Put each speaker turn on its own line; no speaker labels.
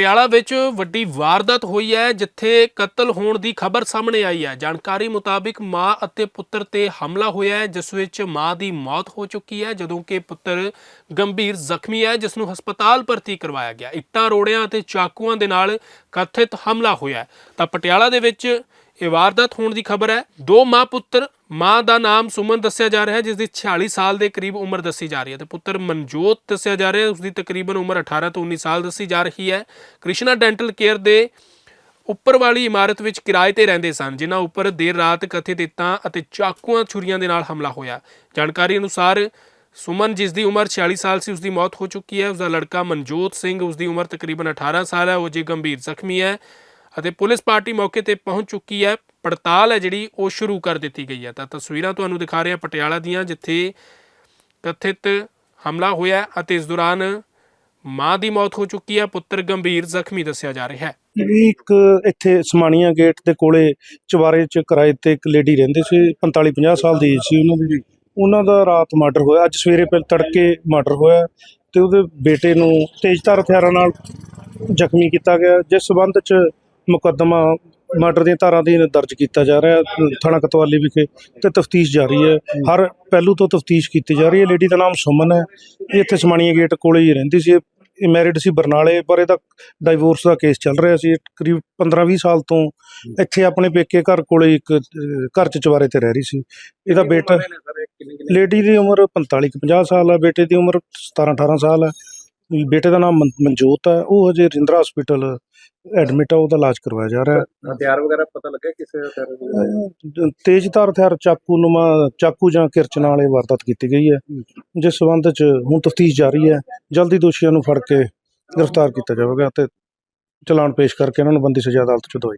ਪਟਿਆਲਾ ਵਿੱਚ ਵੱਡੀ ਵਾਰਦਾਤ ਹੋਈ ਹੈ, ਜਿੱਥੇ ਕਤਲ ਹੋਣ ਦੀ ਖਬਰ ਸਾਹਮਣੇ ਆਈ ਹੈ। ਜਾਣਕਾਰੀ ਮੁਤਾਬਿਕ ਮਾਂ ਅਤੇ ਪੁੱਤਰ ਤੇ ਹਮਲਾ ਹੋਇਆ ਹੈ, ਜਿਸ ਵਿੱਚ ਮਾਂ ਦੀ ਮੌਤ ਹੋ ਚੁੱਕੀ ਹੈ, ਜਦੋਂ ਕਿ ਪੁੱਤਰ ਗੰਭੀਰ ਜ਼ਖਮੀ ਹੈ, ਜਿਸ ਨੂੰ ਹਸਪਤਾਲ ਭਰਤੀ ਕਰਵਾਇਆ ਗਿਆ। ਇੱਟਾਂ, ਰੋੜਿਆਂ ਅਤੇ ਚਾਕੂਆਂ ਦੇ ਨਾਲ ਕਥਿਤ ਹਮਲਾ ਹੋਇਆ ਤਾਂ ਪਟਿਆਲਾ ਦੇ ਵਿੱਚ ਇਹ ਵਾਰਦਾਤ ਹੋਣ ਦੀ ਖਬਰ ਹੈ। ਦੋ ਮਾਂ ਪੁੱਤਰ ਮਾਂ ਦਾ ਨਾਮ ਸੁਮਨ ਦੱਸਿਆ ਜਾ ਰਿਹਾ ਹੈ ਜਿਸ ਦੀ 46 ਸਾਲ ਦੇ ਕਰੀਬ ਉਮਰ ਦੱਸੀ ਜਾ ਰਹੀ ਹੈ ਤੇ ਪੁੱਤਰ ਮਨਜੋਤ ਦੱਸਿਆ ਜਾ ਰਿਹਾ ਹੈ ਉਸ ਦੀ ਤਕਰੀਬਨ ਉਮਰ 18 ਤੋਂ 19 ਸਾਲ ਦੱਸੀ ਜਾ ਰਹੀ ਹੈ। ਕ੍ਰਿਸ਼ਨਾ ਡੈਂਟਲ ਕੇਅਰ ਦੇ ਉੱਪਰ ਵਾਲੀ ਇਮਾਰਤ ਵਿੱਚ ਕਿਰਾਏ ਤੇ ਰਹਿੰਦੇ ਸਨ, ਜਿਨ੍ਹਾਂ ਉੱਪਰ ਦੇਰ ਰਾਤ ਕਥਿਤ ਇੱਟਾਂ ਅਤੇ ਚਾਕੂਆਂ ਛੁਰੀਆਂ ਦੇ ਨਾਲ ਹਮਲਾ ਹੋਇਆ। ਜਾਣਕਾਰੀ ਅਨੁਸਾਰ ਸੁਮਨ ਜਿਸ ਦੀ ਉਮਰ 46 ਸਾਲ ਸੀ ਉਸ ਦੀ ਮੌਤ ਹੋ ਚੁੱਕੀ ਹੈ। ਉਸ ਦਾ ਲੜਕਾ ਮਨਜੋਤ ਸਿੰਘ ਉਸ ਦੀ ਉਮਰ ਤਕਰੀਬਨ 18 ਸਾਲ ਹੈ, ਉਹ ਜੇ ਗੰਭੀਰ ਜ਼ਖਮੀ ਹੈ। ਅਤੇ ਪੁਲਿਸ ਪਾਰਟੀ ਮੌਕੇ ਤੇ ਪਹੁੰਚ ਚੁੱਕੀ ਹੈ। ਪੜਤਾਲ ਹੈ ਜਿਹੜੀ, ਉਹ ਸ਼ੁਰੂ ਕਰ ਦਿੱਤੀ ਗਈ ਹੈ। ਤਾਂ ਤਸਵੀਰਾਂ ਤੁਹਾਨੂੰ ਦਿਖਾ ਰਹੇ ਪਟਿਆਲਾ ਦੀਆਂ, ਜਿੱਥੇ ਕਥਿਤ ਹਮਲਾ ਹੋਇਆ ਅਤੇ ਇਸ ਦੌਰਾਨ ਮਾਂ ਦੀ ਮੌਤ ਹੋ ਚੁੱਕੀ ਹੈ। ਪੁੱਤਰ ਗੰਭੀਰ ਜ਼ਖਮੀ ਦੱਸਿਆ ਜਾ ਰਿਹਾ ਹੈ।
ਇਹ ਇੱਕ ਇੱਥੇ ਸਮਾਣੀਆਂ ਗੇਟ ਦੇ ਕੋਲੇ ਚਵਾਰੇ 'ਚ ਕਿਰਾਏ ਤੇ ਇੱਕ ਲੇਡੀ ਰਹਿੰਦੇ ਸੀ 45 50 ਸਾਲ ਦੀ ਏਜ ਸੀ ਉਹਨਾਂ ਦੀ। ਉਹਨਾਂ ਦਾ ਰਾਤ ਮਰਡਰ ਹੋਇਆ। ਅੱਜ ਸਵੇਰੇ ਪਹਿਲ ਤੜਕੇ ਮਰਡਰ ਹੋਇਆ ਤੇ ਉਹਦੇ ਬੇਟੇ ਨੂੰ ਤੇਜ਼ਧਾਰ ਹਥਿਆਰਾਂ ਨਾਲ ਜ਼ਖਮੀ ਕੀਤਾ ਗਿਆ। ਜਿਸ ਸਬੰਧ 'ਚ ਮੁਕੱਦਮਾ ਮਰਡਰ ਦੀਆਂ ਧਾਰਾਂ ਦੀ ਦਰਜ ਕੀਤਾ ਜਾ ਰਿਹਾ ਹੈ ਥਾਣਾ ਕਤਵਾਲੀ ਵਿਖੇ ਤੇ ਤਫਤੀਸ਼ ਜਾਰੀ ਹੈ। ਹਰ ਪਹਿਲੂ ਤੋਂ ਤਫਤੀਸ਼ ਕੀਤੀ ਜਾ ਰਹੀ ਹੈ। ਲੇਡੀ ਦਾ ਨਾਮ ਸੁਮਨ ਹੈ। ਇਹ ਇੱਥੇ ਸਮਾਣੀਆਂ ਗੇਟ ਕੋਲੇ ਹੀ ਰਹਿੰਦੀ ਸੀ। ਇਹ ਮੈਰਿਡ ਸੀ ਬਰਨਾਲੇ ਪਰ ਇਹਦਾ ਡਾਈਵੋਰਸ ਦਾ ਕੇਸ ਚੱਲ ਰਿਹਾ ਸੀ। ਕਰੀਬ 15-20 ਸਾਲ ਤੋਂ ਇੱਥੇ ਆਪਣੇ ਪੇਕੇ ਘਰ ਕੋਲੇ ਇੱਕ ਘਰ ਚ ਚਵਾਰੇ ਤੇ ਰਹਿ ਰਹੀ ਸੀ। ਇਹਦਾ ਬੇਟਾ ਲੇਡੀ ਦੀ ਉਮਰ 45 ਕੁ 50 ਸਾਲ ਹੈ। ਬੇਟੇ ਦੀ ਉਮਰ 17-18 ਸਾਲ ਹੈ। ਬੇਟੇ ਦਾ ਨਾਮ ਮਨ- ਮਨਜੋਤ ਹੈ ਉਹ ਹਜੇ ਰਿੰਦਰਾ ਹਸਪੀਟਲ ਐਡਮਿਟ ਹੈ ਉਹਦਾ ਇਲਾਜ ਕਰਵਾਇਆ ਜਾ ਰਿਹਾ ਹੈ।
ਹਥਿਆਰ ਵਗੈਰਾ ਪਤਾ ਲੱਗਿਆ ਕਿਸੇ ਹਥਿਆਰ ਦੀ
ਅਹ, ਤੇਜ਼ਧਾਰ ਹਥਿਆਰ ਚਾਕੂ ਨੁਮਾ ਚਾਕੂ ਜਾਂ ਕਿਰਚ ਨਾਲ ਇਹ ਵਾਰਦਾਤ ਕੀਤੀ ਗਈ ਹੈ ਜਿਸ ਸਬੰਧ ਚ ਹੁਣ ਤਫਤੀਸ਼ ਜਾਰੀ ਹੈ। ਜਲਦੀ ਦੋਸ਼ੀਆਂ ਨੂੰ ਫੜ ਕੇ ਗ੍ਰਿਫਤਾਰ ਕੀਤਾ ਜਾਵੇਗਾ ਤੇ ਚਲਾਨ ਪੇਸ਼ ਕਰਕੇ ਇਹਨਾਂ ਨੂੰ ਬੰਦੀ ਸਜ਼ਾ ਅਦਾਲਤ ਚ ਦਵਾਈ